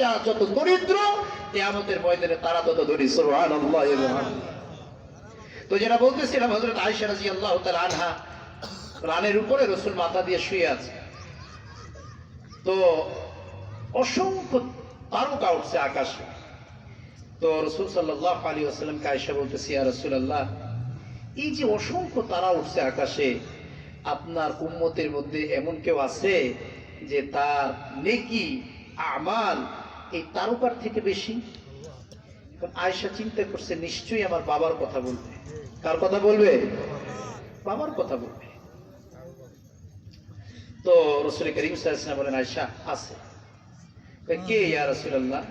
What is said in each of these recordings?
যারা যত দরিদ্র, কেয়ামতের ময়দানে তারা তত এবং তো বলতেছিলাম, হযরত আয়েশা রাদিয়াল্লাহু তাআলা আনহা রানের উপরে রসুল মাথা দিয়ে শুয়ে আছে। তো অসংখ্য তারকা উঠছে আকাশে। তো রসুল সাল্লাহ আলী আয়সা বলতেছি, ইয়া রসুল্লাহ এই যে অসংখ্য তারা উঠছে আকাশে, আপনার উম্মতের মধ্যে এমন কেউ আছে যে তার নেকি, আমাল এই তারকার থেকে বেশি। এখন আয়সা চিন্তা করছে, নিশ্চয়ই আমার বাবার কথা বলবে। কার কথা বলবে? বাবার কথা বলবে। তো রসুল করিম সাল্লাম বলেন আয়সা আছে। কে ইয়া রসুল্লাহ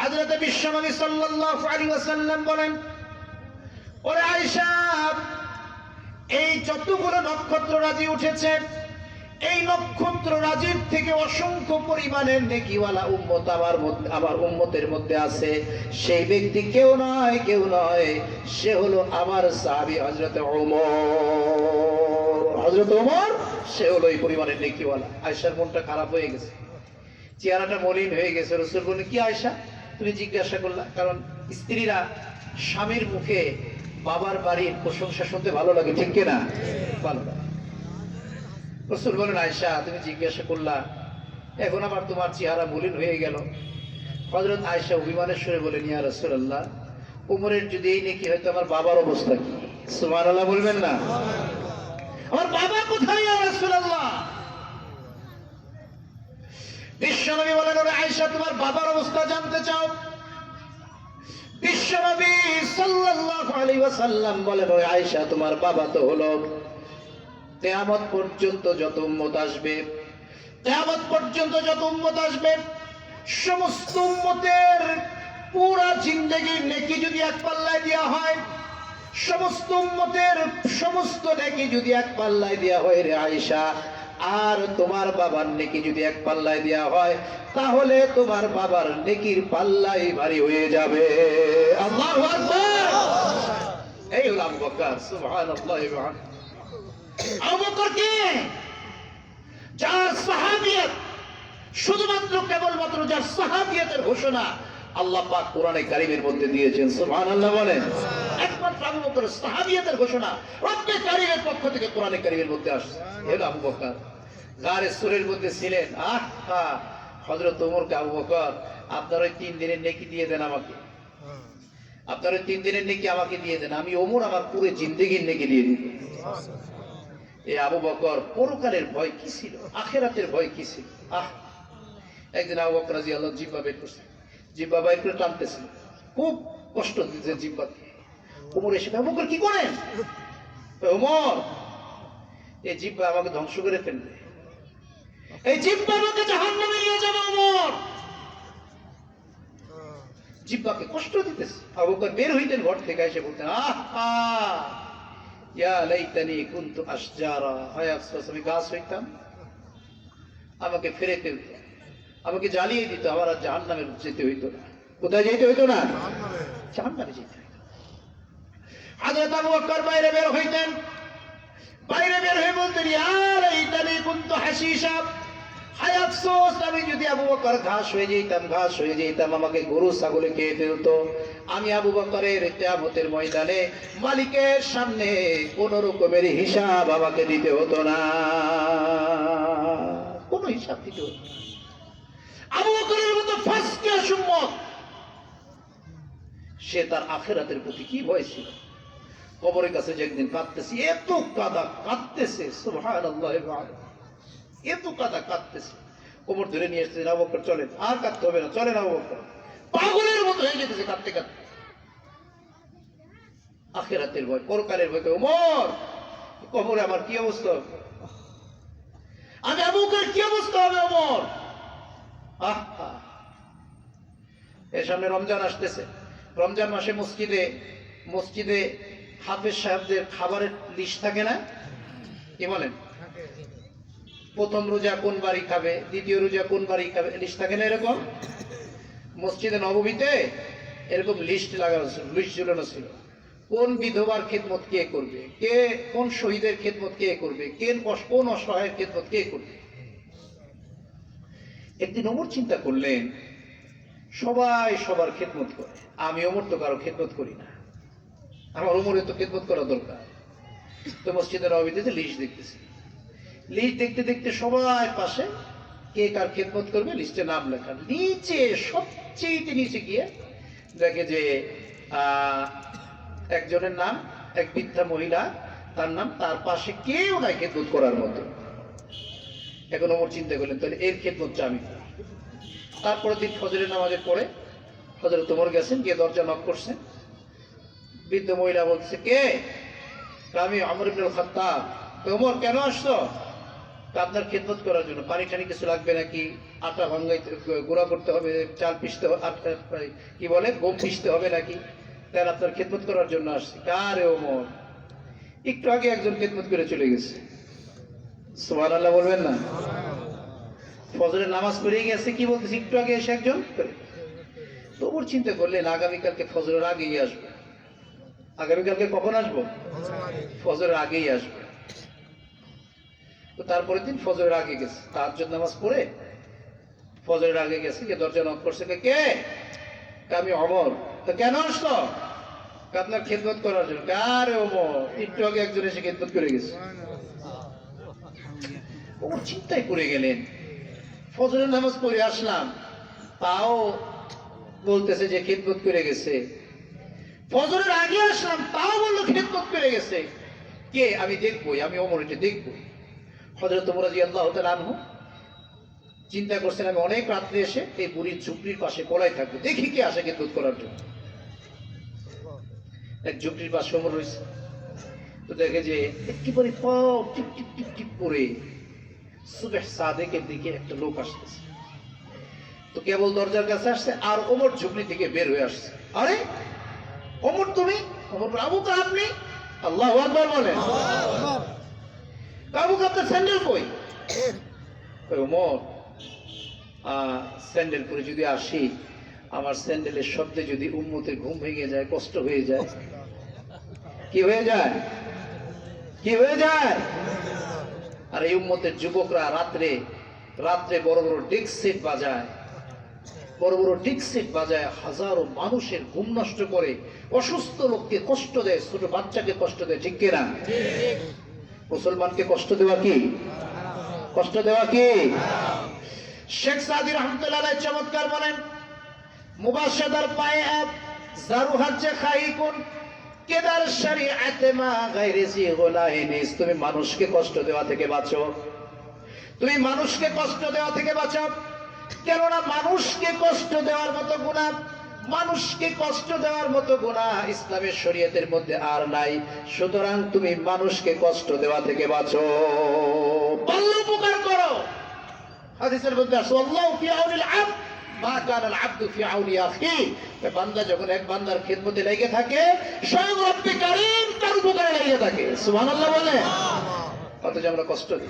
হযরত বিশ্বনবী সাল্লাল্লাহু আলাইহি ওয়াসাল্লাম বলেন, ওরে আয়েশা, এই যতগুলো নক্ষত্র রাজি উঠেছে এই নক্ষত্র রাজির থেকে অসংখ্য পরিমাণের নেকিওয়ালা উম্মত আমার আমার উম্মতের মধ্যে আছে। সেই ব্যক্তি কেউ নয় কেউ নয়। সে হলো আমার সাহাবী হযরত ওমর। হযরত ওমর? সে হলো এই পরিমাণের নেকিওয়ালা। আয়েশার মনটা খারাপ হয়ে গেছে। চেহারাটা মলিন হয়ে গেছে। রসুল বললেন, কি আয়সা তুমি জিজ্ঞাসা করলা। কারণ স্ত্রীরা স্বামীর মুখে বাবার বাড়ির প্রশংসা শুনতে ভালো লাগে, ঠিক কিনা ভালো রসুল বলেন আয়সা তুমি জিজ্ঞাসা করলা, এখন আবার তোমার চেহারা মলিন হয়ে গেল। হজরত আয়সা অভিমানের সুরে বলেন, ইয়া রসুল্লাহ উমরের যদি এই নাকি হয়তো আমার বাবার অবস্থা কি? সুমান আল্লাহ বলবেন না। আমার বাবা কোথায়, ইয়া রসুল্লাহ বিশ্বনবী বলেন, ওরে আয়েশা, তোমার বাবার অবস্থা জানতে চাও? বিশ্বনবী সাল্লাল্লাহু আলাইহি ওয়াসাল্লাম বলেন, ওরে আয়েশা, তোমার বাবা তো হলো কিয়ামত পর্যন্ত যত উম্মত আসবে, কিয়ামত পর্যন্ত যত উম্মত আসবে, সমস্ত উম্মতের পুরা জিন্দেগির নেকি যদি এক পাল্লায় দেওয়া হয়, সমস্ত উম্মতের সমস্ত নেকি যদি এক পাল্লায় দেওয়া হয় রে আয়েশা, আর তোমার বাবার নেকি যদি এক পাল্লায় দেওয়া হয়, তাহলে তোমার বাবার নেকির পাল্লাই ভারী হয়ে যাবে। আল্লাহু এই হলো আবু বকর, সুবহানাল্লাহ ওয়া আবু বকর কে যার সাহাবিয়ত শুধুমাত্র কেবলমাত্র যার সাহাবিয়তের ঘোষণা আল্লাহ পাক কোরআনে কারিমের মধ্যে দিয়েছেন, সুবহানাল্লাহ বলেন। একমাত্র আবু বকর সাহাবিয়তের ঘোষণা রব্বে কারিমের পক্ষ থেকে কোরআনে কারিমের মধ্যে আসছে। এর আবু বকর, গারে সুরের মধ্যে ছিলেন। আহ হযরত ওমরকে আবু বকর, আপনার ওই তিন দিনের নেকি দিয়ে দেন আমাকে। আপনার ওই তিন দিনের নেকি আমাকে দিয়ে দেন। আমি ওমর আমার পুরো জিন্দেগির নেকি দিয়ে দিব এই আবু বকর পরকালের ভয় কি ছিল? আখেরাতের ভয় কি ছিল? আহ! একদিন আবু বকর রাজি আল্লাহ জিব্বা বের করছে। জিব্বা বাইর করে টানতেছিল খুব কষ্ট দিতে জিব্বাকে। উমর এসে আবু বকর, কি করেন? উমর এই জিব্বা আমাকে ধ্বংস করে ফেলবে। এই জিব্বা আমাকে জাহান্নামে নিয়ে যাবে, উমর! জিব্বাকে কষ্ট দিতেছে। আবু বকর বের হইতেন ঘর থেকে, এসে বলতেন, আহ আহ! আমি গাছ হইতাম আমাকে ফিরে ফেলত। আমাকে জ্বালিয়ে দিত, আমার আর জাহান নামে যেতে হইতো না। কোথায় যেতে হইতো না? জাহান নামে যেতে হইতো। হাজরত বাইরে বের হইতেন। বাইরে বের হয়ে বলতেন, ইয়া লাইতানি হায় আফসোস, আমি যদি আবু বকর ঘাস হয়ে যেতাম, ঘাস হয়ে যেতাম, আমাকে গরু, ছাগলে খেয়ে ফেলতো আমি আবু বকরের ময়দানে মালিকের সামনে কোন রকমের হিসাব আমাকে দিতে হতো না। কোনো হিসাব দিতে হতো। আবু বকরের মতো সুম্মত সে তার আখেরাতের প্রতি কি ভয় কবরের কাছে যে একদিন কাঁদতেছি, এত কাদা কাঁদতেছে, সুবহানাল্লাহ এত কাদা কাঁদতেছে। কোমর ধরে নিয়ে এসেছে আবু বকর চলেন আর কাঁদতে হবে না চলেন আবু বকর পাগলের মতো হয়ে যেতেছে কাঁদতে কাঁদতে। আখেরাতের ভয়, পরকালের ভয় ওমর কবরে আমার কি অবস্থা? হবে? আমি আবু বকরের কি অবস্থা হবে আহ আহ। এর সামনে রমজান আসতেছে। রমজান মাসে মসজিদে মসজিদে হাফেজ সাহেবদের খাবারের লিস্ট থাকে না? কি বলেন? প্রথম রোজা কোন বাড়ি খাবে, দ্বিতীয় রোজা কোন বাড়ি খাবে লিস্ট থাকে না এরকম? মসজিদে নবমীতে এরকম লিস্ট লাগানো ছিল লিস্ট ঝুলানো ছিল। কোন বিধবার খেদমত কে করবে? কে কোন শহীদের খেদমত কে করবে? কে কোন অসহায়ের খেদমত কে করবে? একদিন ওমর চিন্তা করলেন, সবাই সবার খেদমত করে, আমি ওমর তো কারও খেদমত করি না। আমার ওমরে তো খেদমত করা দরকার। তো মসজিদের নবীতে লিস্ট দেখতেছি। লিস্ট দেখতে দেখতে সবাই পাশে। কে কার খেদমত করবে, লিস্টে নাম লেখা। নিচে সবচেয়ে নিচে গিয়ে দেখে যে একজনের নাম, এক বৃদ্ধা মহিলা, তার নাম, তার পাশে কেউ নাই খেদমত করার মতো। এখন ওমর চিন্তা করলেন, তাহলে এর খেদমতটা আমি। তারপরে দিন ফজরের নামাজের পরে ফজরে তোমর গেছেন, গিয়ে দরজা নক করছেন। বৃদ্ধ মহিলা বলছে কে? আমি আমর ইবনুল খাত্তাব তোমর কেন আসছো? আপনার খেদমত করার জন্য পানি টানি কিছু লাগবে নাকি? আটা ভাঙ্গাইতে গুঁড়া করতে হবে, চাল পিসতে হবে আটা- কি বলে? গম পিসতে হবে নাকি? তার আপনার খেদমত করার জন্য আসছি। কারে ও ওমর? একটু আগে একজন খেদমত করে চলে গেছে। সোমান আল্লাহ বলবেন না? ফজরের নামাজ পড়ে গেছে, কি বলতেছে? একটু আগে এসে একজন তবুর চিন্তা করলেন, আগামীকালকে ফজরের আগেই আসব। আগামীকালকে কখন আসব? ফজরের আগেই আসব। তো তারপরের দিন ফজরের আগে গেছে। তার জন্য নামাজ পড়ে ফজরের আগে গেছে যে দরজা নক করছে। কে, আমি অমর। তো কেন আসলো? আপনার খেদমত করার জন্য? কারে অমর একটু আগে একজন এসে খেদমত করে গেছে। ওমর চিন্তায় পড়ে গেলেন। ফজরের নামাজ পড়ে আসলাম। তাও বলতেছে যে খেদমত করে গেছে। ফজরের আগে আসলাম তাও বলল খেদমত করে গেছে। কে? আমি দেখব আমি অমর এটা দেখব হজরত মোরাজি আল্লাহ আনহু চিন্তা করছেন আমি অনেক রাত্রে এসে এই বুড়ির ঝুপড়ির পাশে কোলাই থাকব। দেখি কে আসে খেদমত করার জন্য। এক ঝুপড়ির পাশে অমর রয়েছে। তো দেখে যে একেবারে পাও টিপ টিপ টিপ টিপ করে সুবেহ সাদেকের দিকে একটা লোক আসতেছে। তো কেবল দরজার কাছে আসছে আর ওমর ঝুপড়ি থেকে বের হয়ে আসছে। আরে ওমর তুমি? ওমর বলে, আবু কা আপনি আল্লাহ আকবার বলেন কা আপনার স্যান্ডেল কই? ওমর? স্যান্ডেল পরে যদি আসি আমার স্যান্ডেলের শব্দে যদি উম্মতের ঘুম ভেঙে যায় কষ্ট হয়ে যায়। কি হয়ে যায়? কি হয়ে যায়? আর এই উম্মতের যুবকরা রাত্রে রাত্রে বড় বড় ডিক সেট বাজায়। বড় বড় ডিক সেট বাজায় হাজারো মানুষের ঘুম নষ্ট করে অসুস্থ লোককে কষ্ট দেয় ছোট বাচ্চাকে কষ্ট দেয় ঠিক কিনা? মুসলমানকে কষ্ট দেওয়া কি? কষ্ট দেওয়া কি? শেখ সাদি রহমতুল্লাহ চমৎকার বলেন, মুবাশশাদার পায়ে এক জারু হাজ্জে খাইকুন কেদার শরীআতে মা গায়রে জি গোলাইনিস তুমি মানুষকে কষ্ট দেওয়া থেকে বাঁচো। তুমি মানুষকে কষ্ট দেওয়া থেকে বাঁচাও। কেননা মানুষকে কষ্ট দেওয়ার মতো গুণা মানুষকে কষ্ট দেওয়ার মতো গুণা ইসলামের শরীয়তের মধ্যে আর নাই। সুতরাং তুমি মানুষকে কষ্ট দেওয়া থেকে বাঁচো। উপকার করো। হাদিসের মধ্যে আছে, আল্লাহ আবদ, মা কানা আল ফি আখি। বান্দা যখন এক বান্দার খিদমতে লেগে থাকে, স্বয়ং রব্বে কারীম তার উপকারে লেগে থাকে। সুবহানাল্লাহ বলে। আমরা কষ্ট দিই।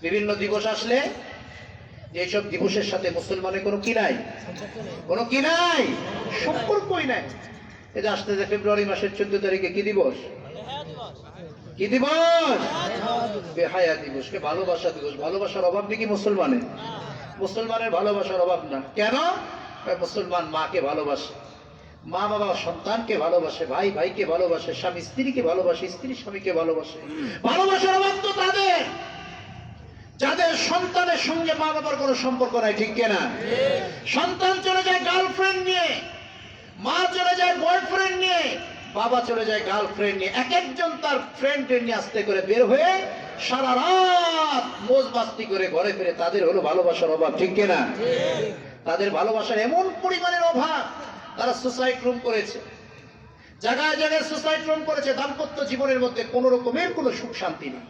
বিভিন্ন দিবস আসলে যেসব দিবসের সাথে মুসলমানের কোনো কি নাই? কোনো কি নাই? সম্পর্কই নাই। এই যে আসতে যে ফেব্রুয়ারি মাসের চোদ্দ তারিখে কি দিবস? কি দিবস? বেহায়া দিবস, কে ভালোবাসা দিবস। ভালোবাসার অভাব নেই কি মুসলমানের? মুসলমানের ভালোবাসার অভাব না। কেন? মুসলমান মাকে ভালোবাসে। মা বাবা সন্তানকে ভালোবাসে, ভাই ভাইকে ভালোবাসে, স্বামী স্ত্রীকে ভালোবাসে, স্ত্রী স্বামীকে ভালোবাসে। ভালোবাসার অভাব তো তাদের। যাদের সন্তানের সঙ্গে মা বাবার কোনো সম্পর্ক নাই ঠিক কিনা? সন্তান চলে যায় গার্লফ্রেন্ড নিয়ে মা চলে যায় বয়ফ্রেন্ড নিয়ে বাবা চলে যায় গার্লফ্রেন্ড নিয়ে। এক একজন তার ফ্রেন্ড নিয়ে আসতে করে বের হয়ে সারা রাত মোজ মাস্তি করে ঘরে ফিরে তাদের হলো ভালোবাসার অভাব ঠিক কিনা? তাদের ভালোবাসার এমন পরিমাণের অভাব তারা সুসাইড রুম করেছে। জায়গায় জায়গায় সুসাইড রুম করেছে। দাম্পত্য জীবনের মধ্যে কোন রকমের কোনো সুখ শান্তি নেই।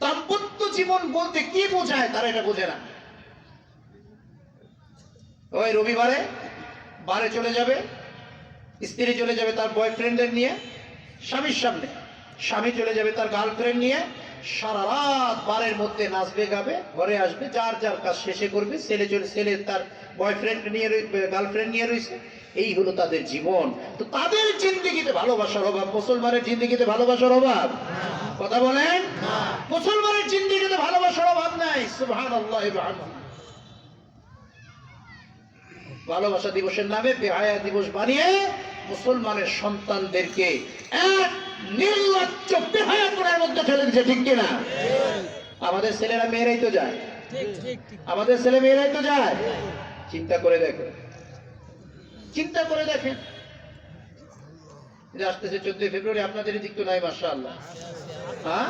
দাম্পত্য জীবন বলতে কি বোঝায় তারা এটা বোঝে না। ওই রবিবারে বারে চলে যাবে, স্ত্রী চলে যাবে তার বয়ফ্রেন্ডের নিয়ে, স্বামীর সামনে। স্বামী চলে যাবে তার গার্লফ্রেন্ড নিয়ে সারা রাত বারের মধ্যে নাচবে, গাবে, ঘরে আসবে, যার যার কাজ শেষে করবে, ছেলে চলে ছেলে তার বয়ফ্রেন্ড নিয়ে গার্লফ্রেন্ড নিয়ে রয়েছে এই হলো তাদের জীবন। তো তাদের জিন্দিগিতে ভালোবাসার অভাব, মুসলমানের জিন্দিগিতে ভালোবাসার অভাব? কথা বলেন? মুসলমানের জিন্দিগিতে ভালোবাসার অভাব নাই। সুবহানাল্লাহ। ভালোবাসা দিবসের নামে বেহায়া দিবস বানিয়ে মুসলমানের সন্তানদেরকে এক নির্লজ্জ বেহায়া করার মধ্যে ফেলে দিচ্ছে ঠিক কিনা? আমাদের ছেলেরা মেয়েরাই তো যায়। আমাদের ছেলে মেয়েরাই তো যায়। চিন্তা করে দেখো। চিন্তা করে দেখেন। যে আসতেছে চোদ্দই ফেব্রুয়ারি আপনাদের দিক তো নাই মাসা আল্লাহ হ্যাঁ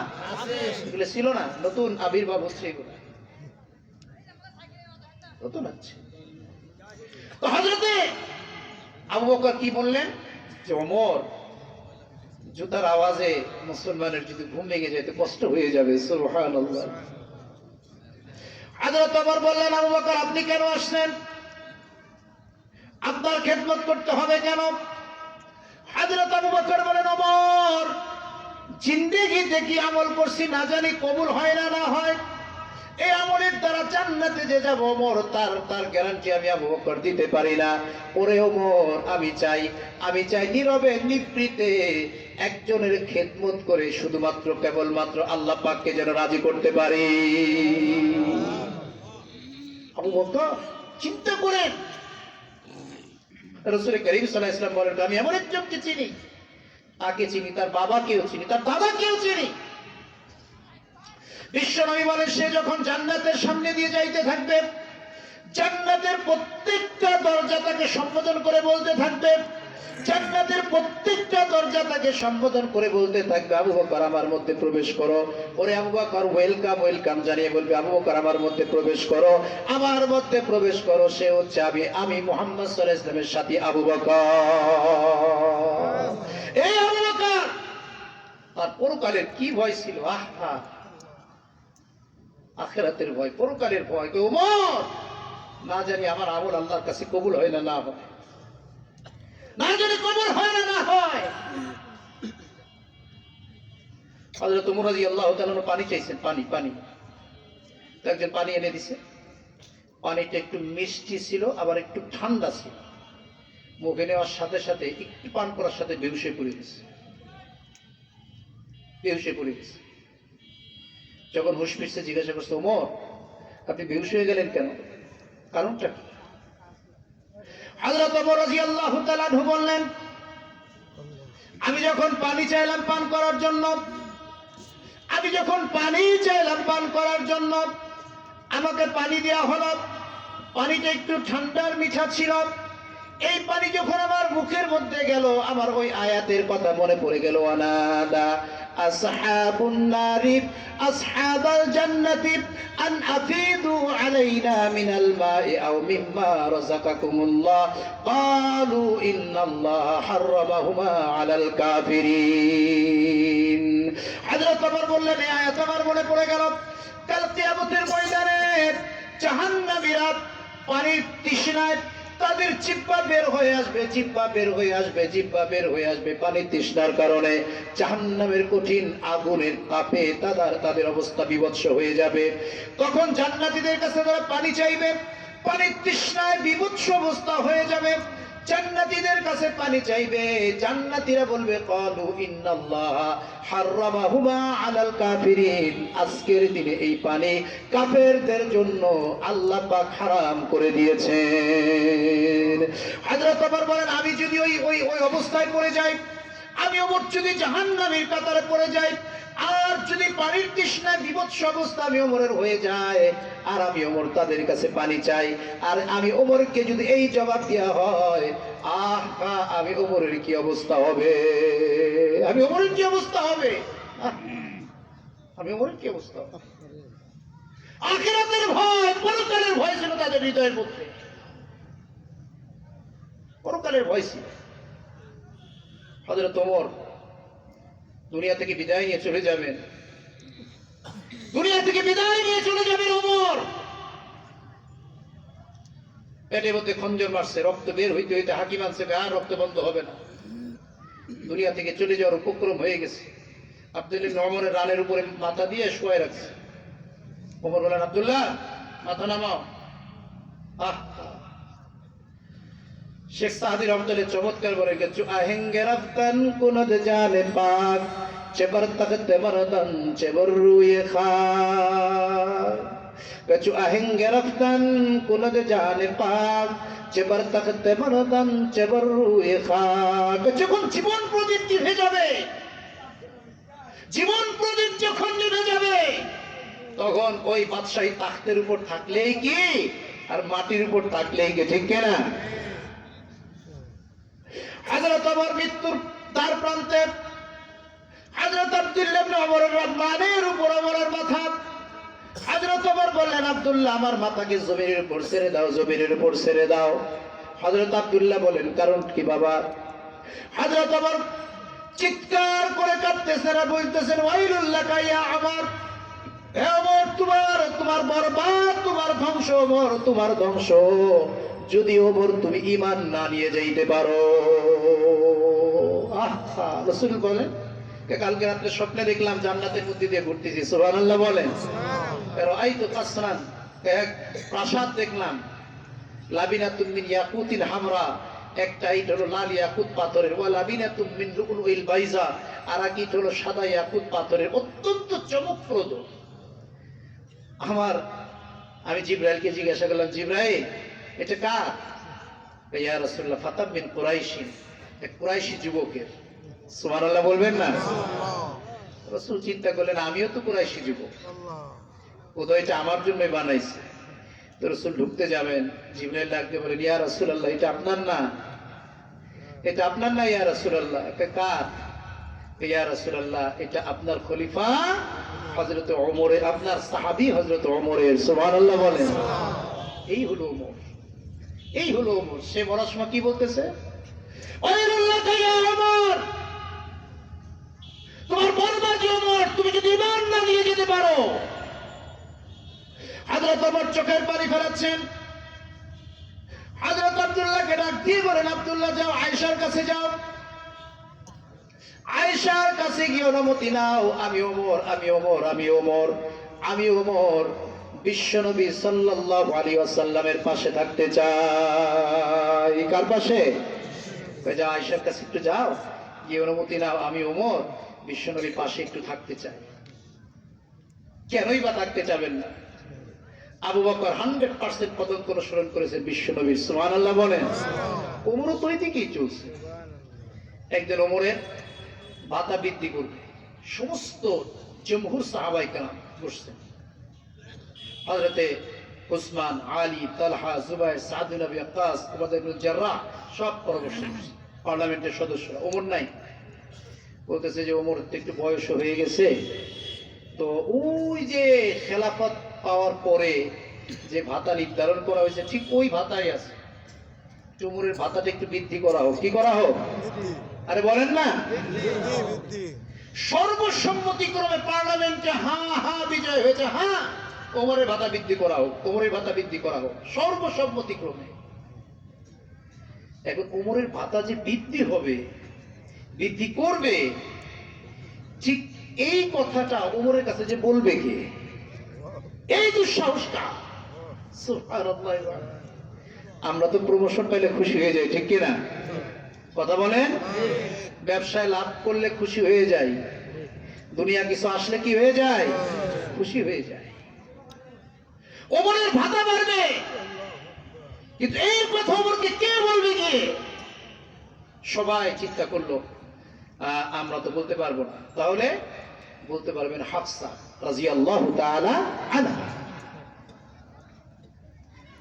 এগুলো ছিল না নতুন আবির্ভাব হচ্ছে এগুলো। নতুন আছে। তো হজরতে আবু বকর কি বললেন? যে অমর জুতার আওয়াজে মুসলমানের যদি ঘুম ভেঙে যেতে কষ্ট হয়ে যাবে সুরহান হযরত আবার বললেন, আবু বকর, আপনি কেন আসলেন? আপনার খেদমত করতে হবে কেন? হাজরত আবু বকর বলেন অমর জিন্দেগিতে কি আমল করছি না জানি কবুল হয় না না হয়? এই আমলের দ্বারা জান্নাতে যে যাব, ওমর, তার তার গ্যারান্টি আমি আবু বকর দিতে পারি না। ওরে ওমর, আমি চাই আমি চাই নীরবে নিবৃতে একজনের খেদমত করে শুধুমাত্র, কেবলমাত্র আল্লাহ পাককে যেন রাজি করতে পারি। আবু বকর, চিন্তা করেন। রসুল করিম সাল্লাহ ইসলাম বলেন, আমি এমন একজনকে চিনি, আগে চিনি তার বাবাকেও চিনি, তার দাদাকেও চিনি। বিশ্বনবী বলেন সে যখন জান্নাতের সামনে দিয়ে যাইতে থাকবে জান্নাতের প্রত্যেকটা দরজা তাকে সম্বোধন করে বলতে থাকবে জান্নাতের প্রত্যেকটা দরজা তাকে সম্বোধন করে বলতে থাকবে। আবু বকর আমার মধ্যে প্রবেশ করো। ওরে আবু বকর ওয়েলকাম ওয়েলকাম জানিয়ে বলবে আবু বকর আমার মধ্যে প্রবেশ করো। আমার মধ্যে প্রবেশ করো সে হচ্ছে আমি আমি মোহাম্মদ সাল্লাল্লাহু আলাইহি ইসলামের সাথী আবু বকর। এই আবু বকর! আর পরকালের কি ভয় ছিল? আহা! আখেরাতের ভয়, পরকালের ভয় উমর! না জানি আমার আমল আল্লাহর কাছে কবুল হয় না না হয়। না জানি কবুল হয় না না হয়। হযরত উমর রাদিয়াল্লাহু তাআলা পানি চাইছেন, পানি পানি। একজন পানি এনে দিছে। পানিটা একটু মিষ্টি ছিল, আবার একটু ঠান্ডা ছিল। মুখে নেওয়ার সাথে সাথে একটু পান করার সাথে বেহুশে পড়ে গেছে। বেহুশে পড়ে গেছে। যখন হুশ ফিরছে, জিজ্ঞাসা করছে, ওমর, আপনি বেহুশ হয়ে গেলেন কেন? কারণটা কি? বললেন, আমি যখন পানি চাইলাম পান করার জন্য, আমি যখন পানি চাইলাম পান করার জন্য, আমাকে পানি দেওয়া হলো, পানিটা একটু ঠান্ডার মিঠা ছিল, এই পানি যখন আমার মুখের মধ্যে গেল, আমার ওই আয়াতের কথা মনে পড়ে গেল আনাদা আসহাবুন নারি আসহাবাল জান্নাতি আন আফিদু আলাইনা মিনাল মাই আও মিম্মা রাযাকাকুমুল্লাহ ক্বালু ইন্নাল্লাহ হাররামাহুমা আলাল কাফিরিন হযরত ওমর বললেন, এই আয়াত আমার মনে পড়ে গেল। কাল কিয়ামতের ময়দানে জাহান্নামীরা পানির তৃষ্ণায় তাদের চিপ্পা বের হয়ে আসবে চিপ্পা বের হয়ে আসবে জিব্বা বের হয়ে আসবে পানির তৃষ্ণার কারণে। জাহান্নামের কঠিন আগুনের তাপে তাদের তাদের অবস্থা বিভৎস হয়ে যাবে। কখন জান্নাতীদের কাছে তারা পানি চাইবে? পানি তৃষ্ণায় বিভৎস অবস্থা হয়ে যাবে। জান্নাতীদের কাছে পানি চাইবে। জান্নাতীরা বলবে ক্বালু ইন্নাল্লাহ হাররামাহুমা আলাল কাফিরিন। আজকের দিনে এই পানি কাফেরদের জন্য আল্লাহ পাক হারাম করে দিয়েছেন। হযরত ওমর বলেন, আমি যদি ওই ওই ওই অবস্থায় পড়ে যাই, আমি ওমর যদি জাহান্নামের কাতারে পড়ে যাই আর যদি পানির তৃষ্ণায় বিভৎস অবস্থা আমি ওমরের হয়ে যায়, আর আমি ওমর তাদের কাছে পানি চাই, আর আমি ওমরকে যদি এই জবাব দেওয়া হয়, আহ আমি ওমরের কি অবস্থা হবে? আমি ওমরের কি অবস্থা হবে? আমি ওমরের কি অবস্থা হবে? আখিরাতের ভয়, পরকালের ভয় ছিল তাদের হৃদয়ের মধ্যে। পরকালের ভয় ছিল। হযরত ওমর দুনিয়া থেকে বিদায় নিয়ে চলে যাবেন। দুনিয়া থেকে বিদায় নিয়ে চলে যাবেন ওমর। পেটের মধ্যে খঞ্জর মারছে, রক্ত বের হইতে হইতে হাকিম আনছে আর রক্ত বন্ধ হবে না। দুনিয়া থেকে চলে যাওয়ার উপক্রম হয়ে গেছে। আব্দুল্লাহ নমরের রানের উপরে মাথা দিয়ে শুয়ে রাখছে। ওমর বলেন আব্দুল্লাহ, মাথা নামাও। আহ শেখ সাহাদি রহমতুল্লাহ চমৎকার বলে গেছে আহেঙ্গে রাফতান কুনদ জানে পাক চেবর তখতে বরদন চেবর রুয়ে খায় কচু আহেঙ্গে রাফতান কুনদ জানে পাক চেবর তখতে বরদন চেবর রুয়ে খায় যখন জীবন প্রদীপ হয়ে যাবে, জীবন প্রদীপ যখন নিভে যাবে, তখন ওই বাদশাহী তাখতের উপর থাকলেই কি, আর মাটির উপর থাকলেই কি, ঠিক কিনা? হাজরত আমার মৃত্যুর তার প্রান্তে হাজরত আব্দুল্লাহ ইবনে ওমরের রহমানের উপর ওমরের মাথা। হাজরত ওমর বললেন, আব্দুল্লাহ, আমার মাথাকে জমিনের উপর ছেড়ে দাও, জমিনের উপর ছেড়ে দাও। হযরত আব্দুল্লাহ বলেন, কারণ কি বাবা? হযরত ওমর চিৎকার করে কাঁদতেছেন আর বলতেছেন ওয়াইলুল্লাহ কাইয়া আমার তোমার তোমার বরবাদ তোমার ধ্বংস ওমর তোমার ধ্বংস। যদি ওমর তুমি ঈমান না নিয়ে যাইতে পারো। আহা রাসূল বলেন কালকে রাত্রে স্বপ্নে দেখলাম জান্নাতের মধ্যে দিয়ে ঘুরতেছি সুবহানাল্লাহ বলেন। আই তো কাসরান এক প্রাসাদ দেখলাম। লাবিনা তুমিন ইয়াকুতিন হামরা একটা ইট হলো লাল ইয়াকুত পাথরের ওয়া লাবিনা তুমিন লুলুইল বাইজা আর এক ইট হলো সাদা ইয়াকুত পাথরের অত্যন্ত চমকপ্রদ। আমার আমি জিব্রাইলকে জিজ্ঞাসা করলাম জিব্রাইল এটা কার? ইয়া রাসূলুল্লাহ ফাতাম বিন কুরাইশিন এক কুরাইশি যুবকের। সুবহানাল্লাহ বলবেন না? রাসূল চিন্তা করলেন আমিও তো কুরাইশি যুবক। উদয়টা আমার জন্যই বানাইছে। তো রসুল ঢুকতে যাবেন জিবরাইল ডাকতে বলেন ইয়া রাসূলুল্লাহ এটা আপনার না? এটা আপনার না ইয়া রাসূলুল্লাহ এটা কার? ইয়া রাসূলুল্লাহ এটা আপনার খলিফা হযরত ওমরের আপনার সাহাবী হযরত ওমরের, সুবহানাল্লাহ বলেন। এই হলো এই হলো সে কি বলতেছে? তোমার তুমি যদি ঈমান না নিয়ে যেতে পারো! হাজরত ওমর চোখের পানি ফেলাচ্ছেন। হাজরত আব্দুল্লাহকে ডাক দিয়ে বলেন, আব্দুল্লাহ যাও, আয়েশার কাছে যাও। আয়েশার কাছে গিয়ে অনুমতি নাও। আমি ওমর আমি ওমর আমি ওমর আমি ওমর। বিশ্বনবী সাল্লাল্লাহু আলাইহি ওয়াসাল্লামের পাশে থাকতে চাই। কার পাশে? যাও আয়েশার কাছে একটু যাও। গিয়ে অনুমতি নাও, আমি ওমর। বিশ্বনবীর পাশে একটু থাকতে চাই। কেনই বা থাকতে চাবেন না? আবু বকর হান্ড্রেড পার্সেন্ট পতন অনুসরণ করেছেন বিশ্ব নবী। সুমান আল্লাহ বলেন। ওমরও তো ওই দিকেই চলছে? একজন ওমরের ভাতা বৃদ্ধি করবে। সমস্ত জমহুর সাহাবাই কালাম বসছেন। হজরতে উসমান, আলী, তালহা জুবাই সাদুল নবী আকাস জার্রাহ সব পরামর্শ পার্লামেন্টের সদস্যরা, ওমর নাই। বলতেছে যে, ওমর একটু বয়স হয়ে গেছে। তো ওই যে খেলাফত পাওয়ার পরে যে ভাতা নির্ধারণ করা হয়েছে, ঠিক ওই ভাতাই আছে। চুমুরের ভাতাটা একটু বৃদ্ধি করা হোক। কি করা হোক? আরে বলেন না। সর্বসম্মতিক্রমে পার্লামেন্টে হা হা বিজয় হয়েছে হ্যাঁ কোমরের ভাতা বৃদ্ধি করা হোক কোমরের ভাতা বৃদ্ধি করা হোক, সর্বসম্মতিক্রমে। এখন কোমরের ভাতা যে বৃদ্ধি হবে, বৃদ্ধি করবে, ঠিক এই কথাটা ওমরের কাছে যে বলবে কে? এই দুঃসাহসটা। সুবহানাল্লাহ। আমরা তো প্রমোশন পাইলে খুশি হয়ে যাই, ঠিক কিনা? কথা বলেন? ব্যবসায় লাভ করলে খুশি হয়ে যাই। দুনিয়া কিছু আসলে কি হয়ে যায়? খুশি হয়ে যায়। ওমরের ভাতা বাড়বে। কিন্তু এই কথা ওমরকে কে বলবে কে সবাই চিন্তা করল। আমরা তো বলতে পারব না। তাহলে বলতে পারবেন হাফসা তাআলা আনহা।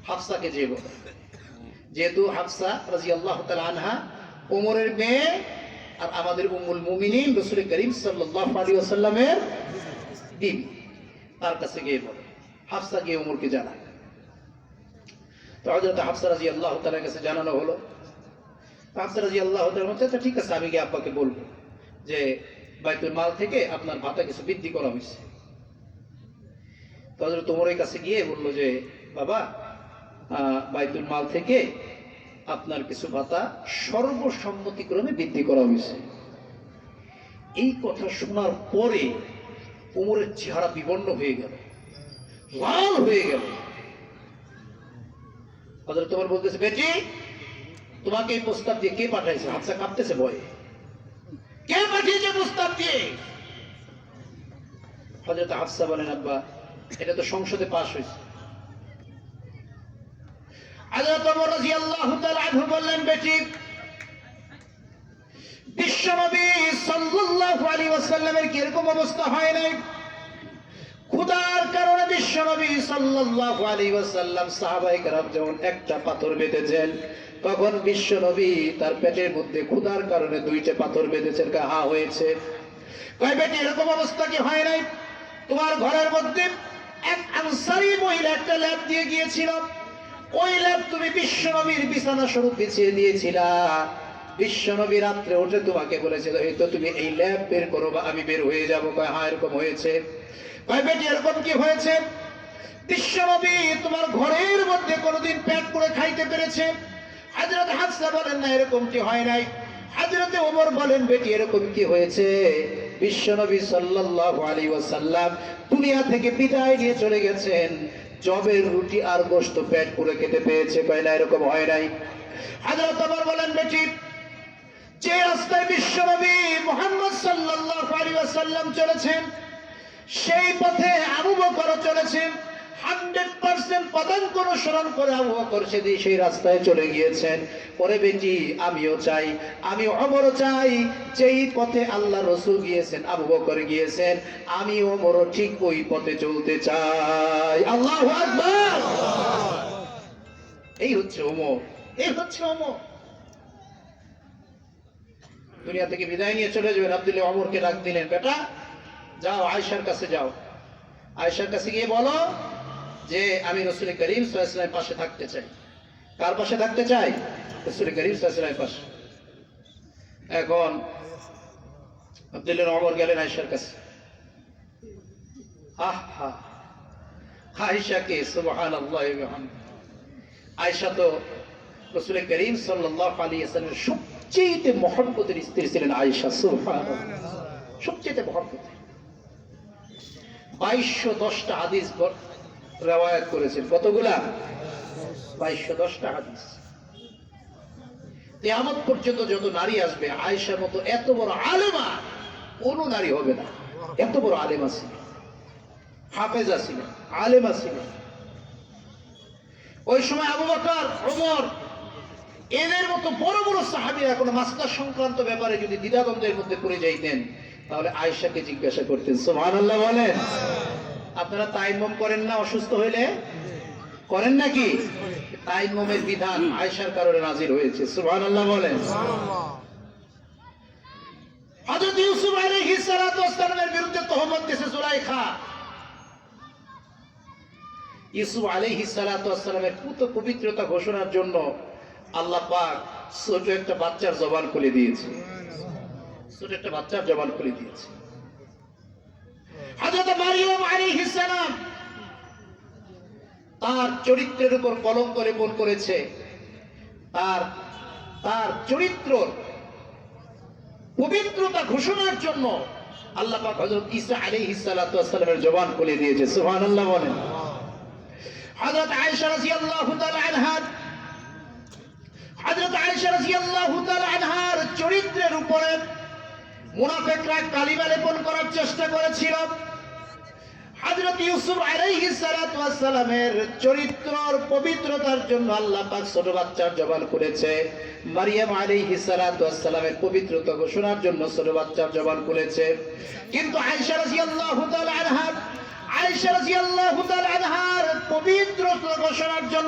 হাফসাকে যে বলে। যেহেতু হাফসা রাজিয়াল্লাহু তাআলা আনহা ওমরের মেয়ে আর আমাদের উম্মুল মুমিনিন রাসূল করিম সাল্লাল্লাহু আলাইহি ওয়াসাল্লামের বিবি তার কাছে গিয়ে বলে হাফসা গিয়ে ওমরকে জানায় তো হযরত হাফসা রাদিয়াল্লাহু তাআলার কাছে জানানো হলো। হাফসা রাদিয়াল্লাহু তাআলা বলছে "আচ্ছা, ঠিক আছে আমি গিয়ে আব্বাকে বলব যে বাইতুল মাল থেকে আপনার ভাতা কিছু বৃদ্ধি করা হয়েছে। তো ওমরের কাছে গিয়ে বলল যে বাবা বাইতুল মাল থেকে আপনার কিছু ভাতা সর্বসম্মতিক্রমে বৃদ্ধি করা হয়েছে। এই কথা শোনার পরে ওমরের চেহারা বিবর্ণ হয়ে গেল, লাল হয়ে গেল। তোমার বলতেছে, বেটি, তোমাকে এই প্রস্তাব দিয়ে কে পাঠাইছে? হাতসা কাঁপতেছে ভয়ে। কে পাঠিয়েছে প্রস্তাব দিয়ে? হযরত হাফসা বলেন, আব্বা, এটা তো সংসদে পাশ হয়েছে। বিশ্বনবী কি এরকম অবস্থা হয় নাই? কারণে বিশ্বনবী যেমন একটা পাথর বেঁধেছেন, তখন বিশ্বনবী তার পেটের মধ্যে ক্ষুধার কারণে দুইটা পাথর বেঁধেছেন হা হয়েছে। বেটি, এরকম অবস্থা কি হয় নাই? তোমার ঘরের মধ্যে এক আনসারি মহিলা একটা ল্যাব দিয়ে গিয়েছিল। ওই ল্যাব তুমি বিশ্বনবীর বিছানা স্বরূপ বিছিয়ে দিয়েছিলা। বিশ্বনবী রাত্রে উঠে তোমাকে বলেছিল, এই তো তুমি এই ল্যাব বের করো বা আমি বের হয়ে যাব। কয় হ্যাঁ এরকম হয়েছে। কয়, বেটি, এরকম কি হয়েছে? বিশ্বনবী তোমার ঘরের মধ্যে কোনোদিন পেট করে খাইতে পেরেছে। হাজরত হাসনা বলেন, না, এরকম কি হয় নাই। হাজরতে ওমর বলেন, বেটি, এরকম কি হয়েছে? বিশ্বনবী সাল্লাল্লাহু আলাইহি ওয়াসাল্লাম দুনিয়া থেকে বিদায় নিয়ে চলে গেছেন। জবের রুটি আর গোস্ত পেট পুরে খেতে পেয়েছে, কয় না, এরকম হয় নাই। হাজরত ওমর বলেন, বেটি, যে রাস্তায় বিশ্বনবী মোহাম্মদ সাল্লাল্লাহু আলাইহি ওয়াসাল্লাম চলেছেন, সেই পথে আবু বকর চলেছেন হান্ড্রেড পার্সেন্ট পদাঙ্ক অনুসরণ করে সেই রাস্তায় চলে গিয়েছেন। বেটি, আমিও চাই, আমি চাই, যেই পথে আল্লাহ রসুল গিয়েছেন গিয়েছেন, আমি ঠিক ওই পথে চলতে চাই। আল্লাহ এই হচ্ছে ওমর, এই হচ্ছে ওমর। দুনিয়া থেকে বিদায় নিয়ে চলে যাবেন। আব্দুল্লাহ অমরকে ডাক দিলেন, বেটা, যাও আয়সার কাছে যাও। আয়সার কাছে গিয়ে বলো যে আমি রসুল করিম সাল্লামের পাশে থাকতে চাই। কার পাশে থাকতে চাই? রসুল করিম সাল্লামের পাশে। এখন আব্দুল্লাহ অমর গেলেন আয়সার কাছে। আহ সুবহান আয়সা তো রসুল করিম সাল্লাহ আলী আসলামের সবচেয়ে মহব্বতের স্ত্রী ছিলেন আয়সা সুবহান সবচেয়ে মহব্বতের। বাইশশো দশটা হাদিস রেওয়ায়াত করেছেন। কতগুলা? বাইশশো দশটা হাদিস। কেয়ামত পর্যন্ত যত নারী আসবে, আয়েশার মতো এত বড় আলেমা কোনো নারী হবে না। এত বড় আলেমা ছিলেন হাফেজা আলেমা ছিলেন ওই সময় আবু বকর, ওমর, এদের মতো বড় বড় সাহাবীরা কোনো মাস্টার সংক্রান্ত ব্যাপারে যদি দ্বিধাদ্বন্দ্বের মধ্যে পড়ে যাইতেন, তাহলে আয়েশাকে জিজ্ঞাসা করতেন, সুবহানাল্লাহ বলেন। আপনারা তাইমম করেন না, অসুস্থ হইলে? করেন নাকি? তাইমমের বিধান আয়েশার কারণে নাজির হয়েছে বলেন। সালাতু ওয়াস পুত পবিত্রতা ঘোষণার জন্য আল্লাহ ছোট একটা বাচ্চার জবান খুলে দিয়েছে। ছোট একটা বাচ্চার জবান খুলে দিয়েছে। হযরত মারিয়াম আলাইহিস সালাম তার চরিত্রের উপর কলঙ্ক লেপন করেছে। তার তার চরিত্র পবিত্রতা ঘোষণার জন্য আল্লাহ পাক হযরত ঈসা আলাইহিস সালাতু ওয়াস সালামের জবান খুলে দিয়েছে। সুবহানাল্লাহ বলেন। হযরত আয়েশা রাদিয়াল্লাহু তাআলা আনহা, হযরত আয়েশা রাদিয়াল্লাহু তাআলা আনহার চরিত্রের উপরে মুনাফিকরা কালিমা লেপন করার চেষ্টা করেছিল। হযরত ইউসুফ আলাইহিস সালাতু ওয়াস সালামের চরিত্রর পবিত্রতার জন্য আল্লাহ পাক ছোট বাচ্চার জবান করেছে মারিয়াম আলাইহিস সালাতু ওয়াস সালামের পবিত্রতা ঘোষণার জন্য ছোট বাচ্চার জবান করেছে কিন্তু আয়েশা রাদিয়াল্লাহু তাআলা আনহা, আয়েশা রাদিয়াল্লাহু তাআলা আনহার পবিত্রতা ঘোষণার জন্য